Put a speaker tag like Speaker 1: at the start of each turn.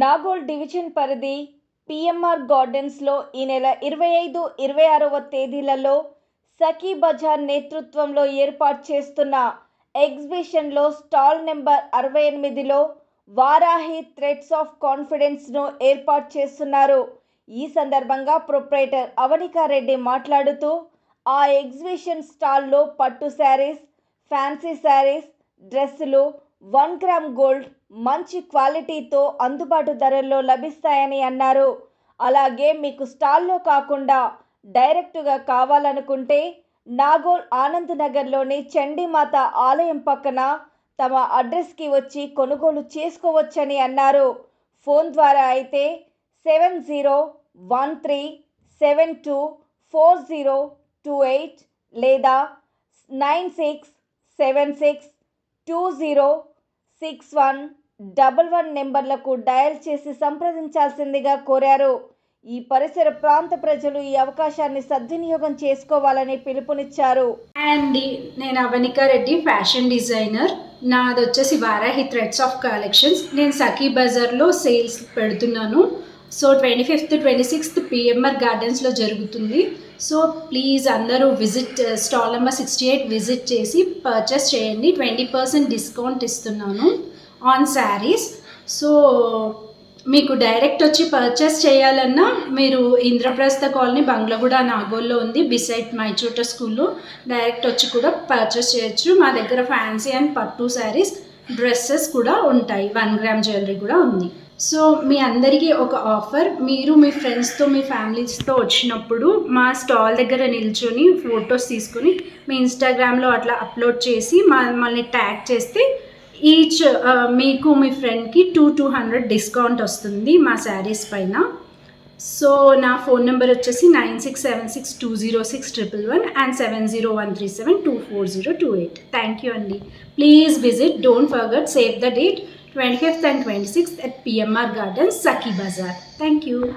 Speaker 1: Nagole division పరిధి PMR గార్డెన్స్లో ఈ నెల ఇరవై ఐదు ఇరవై ఆరవ తేదీలలో సఖీ బజార్ నేతృత్వంలో ఏర్పాటు చేస్తున్న ఎగ్జిబిషన్లో స్టాల్ నెంబర్ అరవై ఎనిమిదిలో వారాహి థ్రెడ్స్ ఆఫ్ కాన్ఫిడెన్స్ను ఏర్పాటు చేస్తున్నారు. ఈ సందర్భంగా ప్రొప్రైటర్ అవనికారెడ్డి మాట్లాడుతూ ఆ ఎగ్జిబిషన్ స్టాల్లో పట్టు శారీస్ ఫ్యాన్సీ శారీస్ డ్రెస్సులు వన్ గ్రామ్ గోల్డ్ మంచి క్వాలిటీతో అందుబాటు ధరల్లో లభిస్తాయని అన్నారు. అలాగే మీకు స్టాల్లో కాకుండా డైరెక్టుగా కావాలనుకుంటే నాగోల్ ఆనంద్ నగర్లోని చండీమాత ఆలయం పక్కన తమ అడ్రస్కి వచ్చి కొనుగోలు చేసుకోవచ్చని అన్నారు. ఫోన్ ద్వారా అయితే seven zero one three seven two four zero two eight లేదా nine six seven six two zero six one double one నెంబర్లకు డయల్ చేసి సంప్రదించాల్సిందిగా కోరారు. ఈ పరిసర ప్రాంత ప్రజలు ఈ అవకాశాన్ని సద్వినియోగం చేసుకోవాలని పిలుపునిచ్చారు.
Speaker 2: అండి నేను అవనిక రెడ్డి ఫ్యాషన్ డిజైనర్. నాది వచ్చేసి వారాహి థ్రెడ్స్ ఆఫ్ కలెక్షన్స్. నేను సఖీ బజార్లో సేల్స్ పెడుతున్నాను. So twenty fifth twenty sixth PMR గార్డెన్స్లో జరుగుతుంది. సో ప్లీజ్ అందరూ visit stall number sixty eight visit చేసి పర్చేస్ చేయండి. ట్వంటీ పర్సెంట్ డిస్కౌంట్ ఇస్తున్నాను ఆన్ శారీస్. సో మీకు డైరెక్ట్ వచ్చి పర్చేస్ చేయాలన్నా మీరు ఇంద్రప్రస్థ కాలనీ బంగ్లాగూడ నాగోల్లో ఉంది బిసైడ్ మైచోట స్కూల్లో డైరెక్ట్ వచ్చి కూడా పర్చేస్ చేయొచ్చు. మా దగ్గర ఫ్యాన్సీ అండ్ పట్టు శారీస్ డ్రెస్సెస్ కూడా ఉంటాయి. వన్ గ్రామ్ జ్యువెలరీ కూడా ఉంది. సో మీ అందరికీ ఒక ఆఫర్. మీరు మీ ఫ్రెండ్స్తో మీ ఫ్యామిలీస్తో వచ్చినప్పుడు మా స్టాల్ దగ్గర నిల్చొని ఫొటోస్ తీసుకొని మీ ఇన్స్టాగ్రామ్లో అట్లా అప్లోడ్ చేసి మమ్మల్ని ట్యాగ్ చేస్తే ఈచ్ మీకు మీ ఫ్రెండ్కి టూ టూ హండ్రెడ్ డిస్కౌంట్ వస్తుంది మా శారీస్ పైన. సో నా ఫోన్ నెంబర్ వచ్చేసి nine six seven six two zero six triple one and seven zero one three seven two four zero two eight thank you అండి. Please visit don't forget save the date 25th and 26th at PMR Gardens, Saki Bazaar. Thank you.